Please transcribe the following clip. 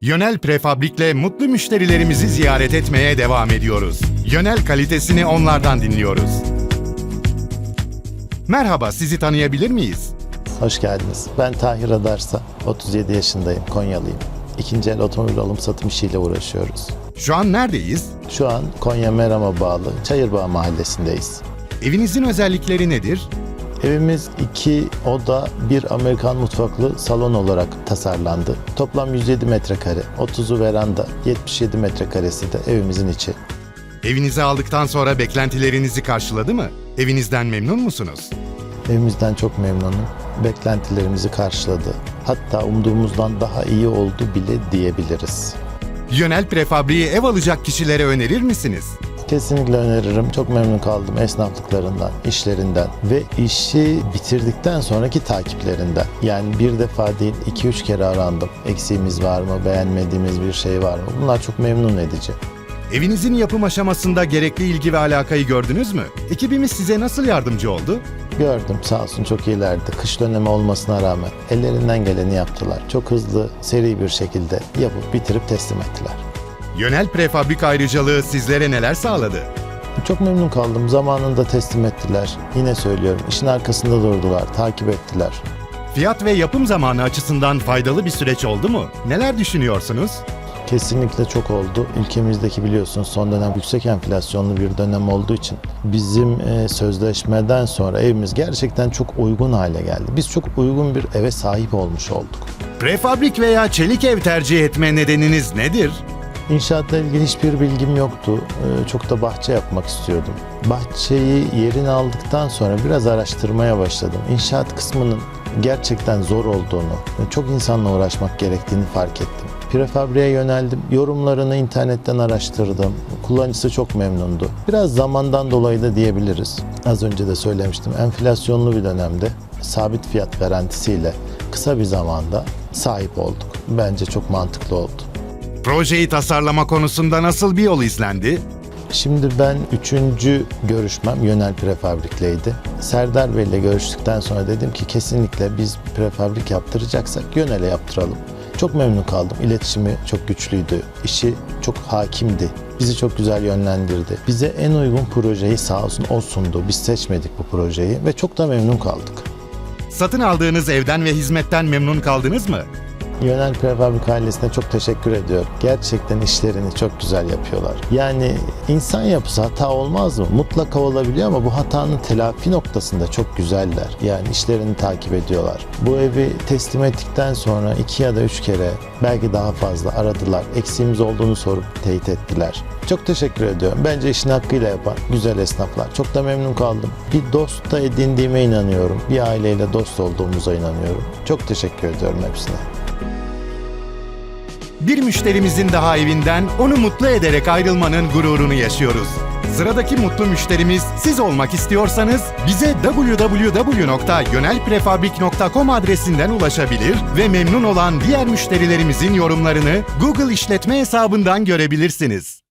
Yönel Prefabrik'le mutlu müşterilerimizi ziyaret etmeye devam ediyoruz. Yönel kalitesini onlardan dinliyoruz. Merhaba, sizi tanıyabilir miyiz? Hoş geldiniz. Ben Tahir Adarsa, 37 yaşındayım, Konyalıyım. İkinci el otomobil alım satım işiyle uğraşıyoruz. Şu an neredeyiz? Şu an Konya Meram'a bağlı Çayırbağ mahallesindeyiz. Evinizin özellikleri nedir? Evimiz iki oda, bir Amerikan mutfaklı salon olarak tasarlandı. Toplam 107 metrekare, 30'u veranda, 77 metrekaresi de evimizin içi. Evinizi aldıktan sonra beklentilerinizi karşıladı mı? Evinizden memnun musunuz? Evimizden çok memnunum. Beklentilerimizi karşıladı. Hatta umduğumuzdan daha iyi oldu bile diyebiliriz. Yönel Prefabrik'i ev alacak kişilere önerir misiniz? Kesinlikle öneririm. Çok memnun kaldım esnaflıklarından, işlerinden ve işi bitirdikten sonraki takiplerinden. Yani bir defa değil, iki üç kere arandım. Eksiğimiz var mı, beğenmediğimiz bir şey var mı? Bunlar çok memnun edici. Evinizin yapım aşamasında gerekli ilgi ve alakayı gördünüz mü? Ekibimiz size nasıl yardımcı oldu? Gördüm sağ olsun çok iyilerdi. Kış dönemi olmasına rağmen ellerinden geleni yaptılar. Çok hızlı, seri bir şekilde yapıp bitirip teslim ettiler. Yönel Prefabrik ayrıcalığı sizlere neler sağladı? Çok memnun kaldım. Zamanında teslim ettiler. Yine söylüyorum işin arkasında durdular, takip ettiler. Fiyat ve yapım zamanı açısından faydalı bir süreç oldu mu? Neler düşünüyorsunuz? Kesinlikle çok oldu. Ülkemizdeki biliyorsunuz son dönem yüksek enflasyonlu bir dönem olduğu için bizim e, sözleşmeden sonra evimiz gerçekten çok uygun hale geldi. Biz çok uygun bir eve sahip olmuş olduk. Prefabrik veya çelik ev tercih etme nedeniniz nedir? İnşaatla ilgili hiçbir bilgim yoktu. Ee, Çok da bahçe yapmak istiyordum. Bahçeyi yerine aldıktan sonra biraz araştırmaya başladım. İnşaat kısmının gerçekten zor olduğunu, çok insanla uğraşmak gerektiğini fark ettim. Prefabriğe yöneldim. Yorumlarını internetten araştırdım. Kullanıcısı çok memnundu. Biraz zamandan dolayı da diyebiliriz. Az önce de söylemiştim. Enflasyonlu bir dönemde sabit fiyat garantisiyle kısa bir zamanda sahip olduk. Bence çok mantıklı oldu. Projeyi tasarlama konusunda nasıl bir yol izlendi? Şimdi ben üçüncü görüşmem Yönel Prefabrik'leydi. Serdar Bey ile görüştükten sonra dedim ki kesinlikle biz prefabrik yaptıracaksak Yönel'e yaptıralım. Çok memnun kaldım. İletişimi çok güçlüydü. İşi çok hakimdi. Bizi çok güzel yönlendirdi. Bize en uygun projeyi sağ olsun o sundu. Biz seçmedik bu projeyi ve çok da memnun kaldık. Satın aldığınız evden ve hizmetten memnun kaldınız mı? Yönel Prefabrik ailesine çok teşekkür ediyorum. Gerçekten işlerini çok güzel yapıyorlar. Yani insan yapısı hata olmaz mı? Mutlaka olabiliyor ama bu hatanın telafi noktasında çok güzeller. Yani işlerini takip ediyorlar. Bu evi teslim ettikten sonra iki ya da üç kere belki daha fazla aradılar. Eksiğimiz olduğunu sorup teyit ettiler. Çok teşekkür ediyorum. Bence işini hakkıyla yapan güzel esnaflar. Çok da memnun kaldım. Bir dost da edindiğime inanıyorum. Bir aileyle dost olduğumuza inanıyorum. Çok teşekkür ediyorum hepsine. Bir müşterimizin daha evinden onu mutlu ederek ayrılmanın gururunu yaşıyoruz. Sıradaki mutlu müşterimiz siz olmak istiyorsanız bize www.yönelprefabrik.com adresinden ulaşabilir ve memnun olan diğer müşterilerimizin yorumlarını Google işletme hesabından görebilirsiniz.